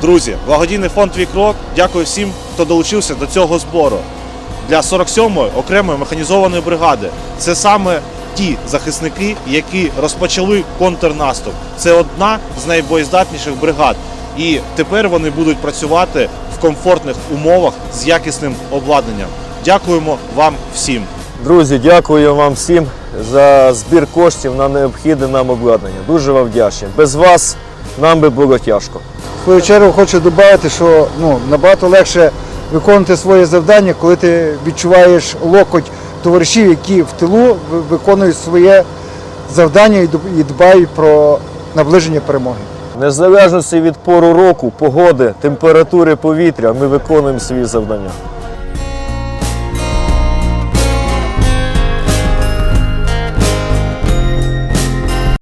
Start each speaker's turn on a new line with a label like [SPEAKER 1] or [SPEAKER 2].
[SPEAKER 1] Друзі, благодійний фонд «Твій крок» дякую всім, хто долучився до цього збору. Для 47-ї окремої механізованої бригади. Це саме ті захисники, які розпочали контрнаступ. Це одна з найбоєздатніших бригад. І тепер вони будуть працювати в комфортних умовах з якісним обладнанням. Дякуємо вам всім.
[SPEAKER 2] Друзі, дякую вам всім за збір коштів на необхідне нам обладнання. Дуже вам вдячний. Без вас нам би було тяжко.
[SPEAKER 3] Свою чергу хочу додати, що ну, набагато легше виконувати своє завдання, коли ти відчуваєш локоть товаришів, які в тилу виконують своє завдання і дбають про наближення перемоги.
[SPEAKER 2] Незалежно від пору року, погоди, температури повітря, ми виконуємо свої завдання.